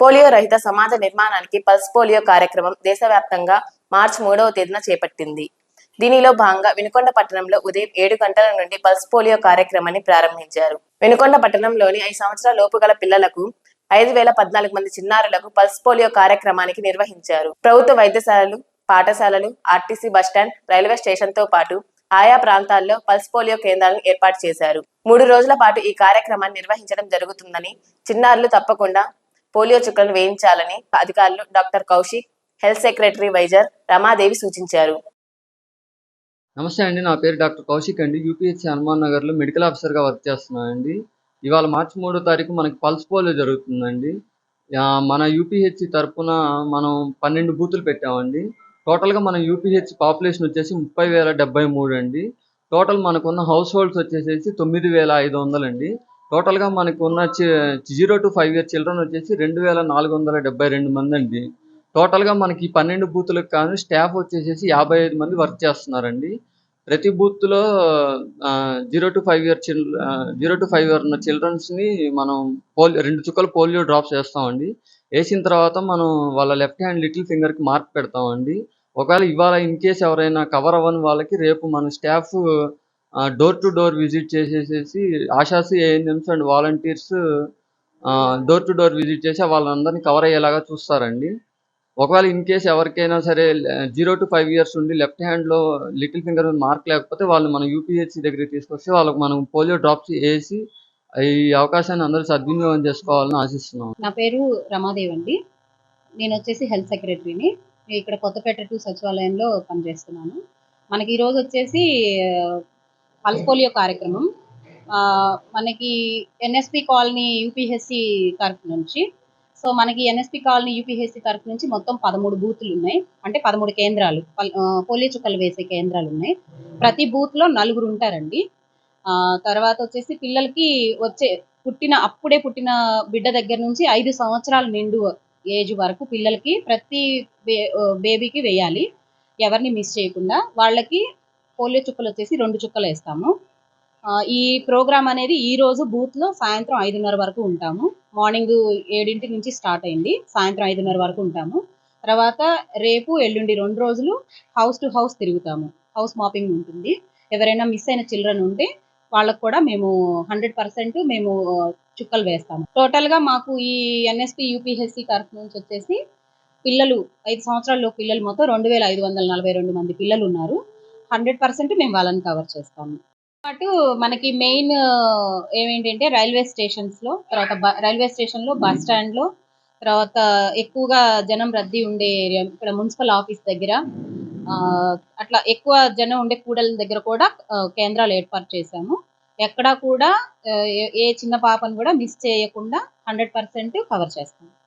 Polio రహిత సమాజ నిర్మాణానికి పల్స్ పోలియో కార్యక్రమం దేశవ్యాప్తంగా మార్చి మూడవ తేదీన చేపట్టింది. దీనిలో భాగంగా వినుకొండ పట్టణంలో ఉదయం ఏడు గంటల నుండి పల్స్ పోలియో కార్యక్రమాన్ని ప్రారంభించారు. వినుకొండ పట్టణంలోని ఐదు సంవత్సరాల లోపు గల పిల్లలకు ఐదు వేల పద్నాలుగు మంది చిన్నారులకు పల్స్ పోలియో కార్యక్రమానికి నిర్వహించారు. ప్రభుత్వ వైద్యశాలలు పాఠశాలలు ఆర్టీసీ బస్టాండ్ రైల్వే స్టేషన్తో పాటు ఆయా ప్రాంతాల్లో పల్స్ పోలియో కేంద్రాలను ఏర్పాటు చేశారు. మూడు రోజుల పాటు ఈ కార్యక్రమాన్ని నిర్వహించడం జరుగుతుందని చిన్నారులు తప్పకుండా పోలియో చుక్కలను వేయించాలని అధికారులు డాక్టర్ కౌశిక్ హెల్త్ సెక్రటరీ వైజర్ రమాదేవి సూచించారు. నమస్తే అండి నా పేరు డాక్టర్ కౌశిక్ అండి. యూపీహెచ్సి హనుమాన్ నగర్లో మెడికల్ ఆఫీసర్గా వర్క్ చేస్తున్నాను అండి ఇవాళ మార్చి మూడో తారీఖు మనకి పల్స్ పోలియో జరుగుతుందండి. మన యూపీహెచ్సి తరఫున మనం పన్నెండు బూతులు పెట్టామండి. టోటల్గా మన యూపీహెచ్ పాపులేషన్ వచ్చేసి ముప్పై వేల డెబ్బై మూడు అండి. టోటల్ మనకున్న హౌస్ హోల్డ్స్ వచ్చేసేసి తొమ్మిది వేల ఐదు వందలండి. టోటల్గా మనకు ఉన్న zero to five year children వచ్చేసి రెండు వేల నాలుగు వందల డెబ్బై రెండు మంది అండి. టోటల్గా మనకి పన్నెండు బూతులకు కానీ స్టాఫ్ వచ్చేసేసి యాభై ఐదు మంది వర్క్ చేస్తున్నారండి. ప్రతి బూత్లో జీరో టు ఫైవ్ ఇయర్ చిల్ జీరో టు ఫైవ్ ఇయర్ ఉన్న చిల్డ్రన్స్ని మనం పోలియో రెండు చుక్కలు పోలియో డ్రాప్స్ వేస్తామండి. వేసిన తర్వాత మనం వాళ్ళ లెఫ్ట్ హ్యాండ్ లిటిల్ ఫింగర్కి మార్క్ పెడతామండి. ఒకవేళ ఇవాళ ఇన్ కేస్ ఎవరైనా కవర్ అవ్వని వాళ్ళకి రేపు మన staff door to door visit చేసేసేసి ఆశాసి ANMs and volunteers door to door visit చేసి వాళ్ళందరినీ కవర్ అయ్యేలాగా చూస్తారండి. ఒకవేళ ఇన్ కేస్ ఎవరికైనా సరే జీరో టు ఫైవ్ ఇయర్స్ ఉండి లెఫ్ట్ హ్యాండ్లో లిటిల్ ఫింగర్ మార్క్ లేకపోతే వాళ్ళు మనం యూపీహెచ్సి దగ్గరికి తీసుకొస్తే వాళ్ళకి మనం పోలియో డ్రాప్స్ వేసి ఈ అవకాశాన్ని అందరూ సద్వినియోగం చేసుకోవాలని ఆశిస్తున్నాం. నా పేరు రమాదేవి అండి. నేను వచ్చేసి హెల్త్ సెక్రటరీని ఇక్కడ కొత్తపేట టూ సచివాలయంలో పనిచేస్తున్నాను. మనకి ఈరోజు వచ్చేసి పల్స్ పోలియో కార్యక్రమం. మనకి ఎన్ఎస్పి కాలనీ యూపీహెచ్సి తరఫు నుంచి. సో మనకి ఎన్ఎస్పి కాలనీ యూపీహెచ్సి తరఫు నుంచి మొత్తం పదమూడు బూతులు ఉన్నాయి అంటే పదమూడు కేంద్రాలు. పల్- పోలియో చుక్కలు వేసే కేంద్రాలు ఉన్నాయి ప్రతి బూత్లో నలుగురు ఉంటారండి. తర్వాత వచ్చేసి పిల్లలకి వచ్చే పుట్టిన అప్పుడే పుట్టిన బిడ్డ దగ్గర నుంచి ఐదు సంవత్సరాలు నిండు ఏజ్ వరకు పిల్లలకి ప్రతి బే బేబీకి వేయాలి. ఎవరిని మిస్ చేయకుండా వాళ్ళకి పోలియో చుక్కలు వచ్చేసి రెండు చుక్కలు వేస్తాము. ఈ ప్రోగ్రామ్ అనేది ఈ రోజు బూత్లో సాయంత్రం ఐదున్నర వరకు ఉంటాము. మార్నింగ్ ఏడింటి నుంచి స్టార్ట్ అయింది. సాయంత్రం ఐదున్నర వరకు ఉంటాము. తర్వాత రేపు ఎల్లుండి రెండు రోజులు హౌస్ టు హౌస్ తిరుగుతాము. హౌస్ మాపింగ్ ఉంటుంది. ఎవరైనా మిస్ అయిన చిల్డ్రన్ ఉంటే వాళ్ళకు కూడా మేము హండ్రెడ్ పర్సెంట్ మేము చుక్కలు వేస్తాము. టోటల్గా మాకు ఈ ఎన్ఎస్పి యూపీహెచ్సి తరఫు నుంచి వచ్చేసి పిల్లలు ఐదు సంవత్సరాల్లో పిల్లలు మొత్తం రెండు వేల ఐదు వందల నలభై రెండు మంది పిల్లలు ఉన్నారు. హండ్రెడ్ పర్సెంట్ మేము వాళ్ళని కవర్ చేస్తాము. పాటు మనకి మెయిన్ ఏమేంటంటే రైల్వే స్టేషన్స్లో తర్వాత రైల్వే స్టేషన్లో బస్ స్టాండ్లో తర్వాత ఎక్కువగా జనం రద్దీ ఉండే ఏరియా ఇక్కడ మున్సిపల్ ఆఫీస్ దగ్గర అట్లా ఎక్కువ జనం ఉండే కూడల దగ్గర కూడా కేంద్రాలు ఏర్పాటు చేశాము. ఎక్కడా కూడా ఏ- చిన్న పాపను కూడా మిస్ చేయకుండా హండ్రెడ్ పర్సెంట్ కవర్ చేస్తాము.